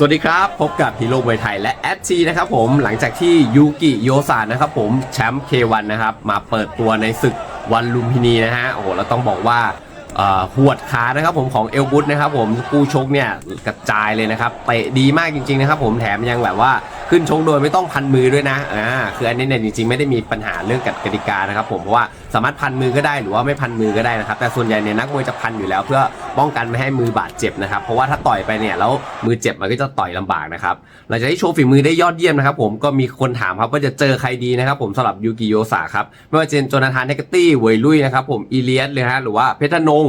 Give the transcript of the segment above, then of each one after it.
สวัสดีครับ พบกับฮีโร่มวยไทยและแอดทีนะครับผมหลังจากที่ยูกิโยซานะครับผมแชมป์เควันะครับ มาเปิดตัวในศึกวันลุมพินีนะฮะโอ้โหเราต้องบอกว่าหวดขานะครับผมของเอลบุตนะครับผมกู้ชกเนี่ยกระจายเลยนะครับเตะดีมากจริงๆนะครับผมแถมยังแบบว่า ขึ้นชกโดยไม่ต้องพันมือด้วยนะอ่าคืออันนี้เนี่ยจริงๆไม่ได้มีปัญหาเรื่องกฎกติกานะครับผมเพราะว่าสามารถพันมือก็ได้หรือว่าไม่พันมือก็ได้นะครับ แต่ส่วนใหญ่เนี่ยนักมวยจะพันอยู่แล้ว เพื่อป้องกันไม่ให้มือบาดเจ็บนะครับเพราะว่าถ้าต่อยไปเนี่ยแล้วมือเจ็บมันก็จะต่อยลำบากนะครับหลังจากที่โชว์ฝีมือได้ยอดเยี่ยมนะครับผมก็มีคนถามครับว่าจะเจอใครดีนะครับผมสำหรับยูกิโยสาครับไม่ว่าจะเป็นโจนาธานเนกตี้เวยลุยนะครับผมอีเลียสเลยฮะหรือว่าเพชรนง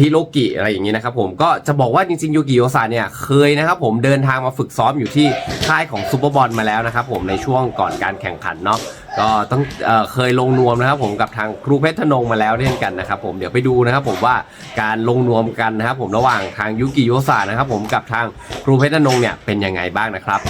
ฮิโรกิอะไรอย่างนี้นะครับผมก็จะบอกว่าจริงๆยูกิโยสาเนี่ยเคยนะครับผมเดินทางมาฝึกซ้อมอยู่ที่ค่ายของซูเปอร์บอลมาแล้วนะครับผมในช่วงก่อนการแข่งขันเนาะก็ต้องเออเคยลงนวมนะครับผมกับทางครูเพชรนงมาแล้วเช่นกันนะครับผมเดี๋ยวไปดูนะครับผมว่าการลงนวมกันนะครับผมระหว่างทางยุกิโยสานะครับผมกับทางครูเพชรนงเนี่ยเป็นยังไงบ้างนะครับ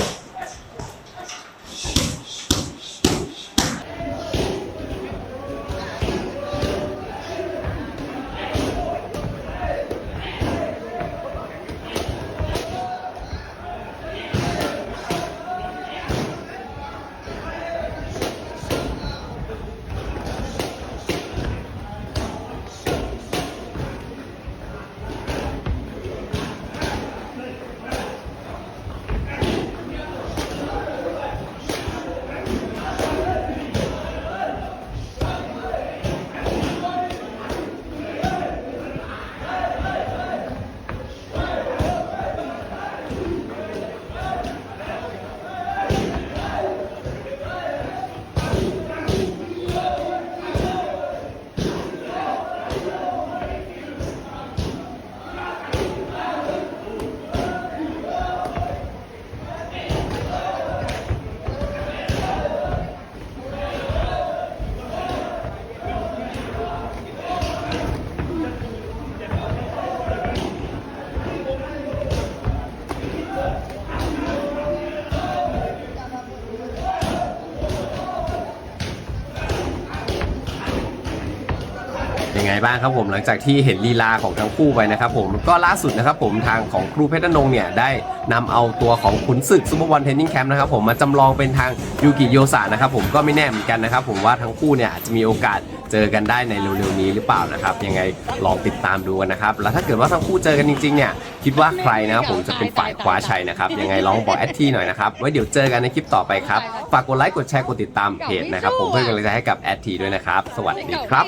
ยังไงบ้างครับผมหลังจากที่เห็นลีลาของทั้งคู่ไปนะครับผมก็ล่าสุดนะครับผมทางของครูเพชรนงเนี่ยได้นำเอาตัวของขุนศึกซูเปอร์วันเทนนิงแคมป์นะครับผมมาจำลองเป็นทางยูกิโยสะนะครับผมก็ไม่แน่เหมือนกันนะครับผมว่าทั้งคู่เนี่ยอาจจะมีโอกาสเจอกันได้ในเร็วๆนี้หรือเปล่านะครับยังไงลองติดตามดูกันนะครับแล้วถ้าเกิดว่าทั้งคู่เจอกันจริงๆเนี่ยคิดว่าใครนะครับผมจะเป็นฝ่ายคว้าชัยนะครับยังไงลองบอกแอดทีหน่อยนะครับไว้เดี๋ยวเจอกันในคลิปต่อไปครับฝากกดไลค์กดแชร์กดติดตามเพจนะครับผมเพื่อกำลังใจให้กับแอดทีด้วยนะครับสวัสดีครับ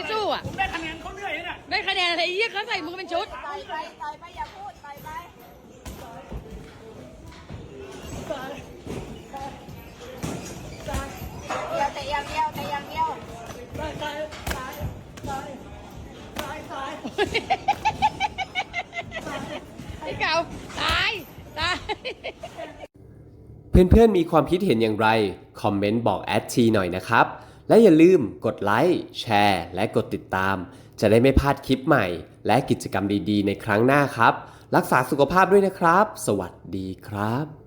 อะไรเยี่ยเขาใส่มือเป็นชุด ต่อยไปต่อยไปอย่าพูดต่อยไปเดียวแต่อย่างเดียวแต่อย่างเดียวไอ้เก่าตาย ตาย เพื่อนๆมีความคิดเห็นอย่างไร คอมเมนต์บอกแอดทีหน่อยนะครับ และอย่าลืมกดไลค์ แชร์ และกดติดตาม จะได้ไม่พลาดคลิปใหม่ และกิจกรรมดีๆ ในครั้งหน้าครับ รักษาสุขภาพด้วยนะครับ สวัสดีครับ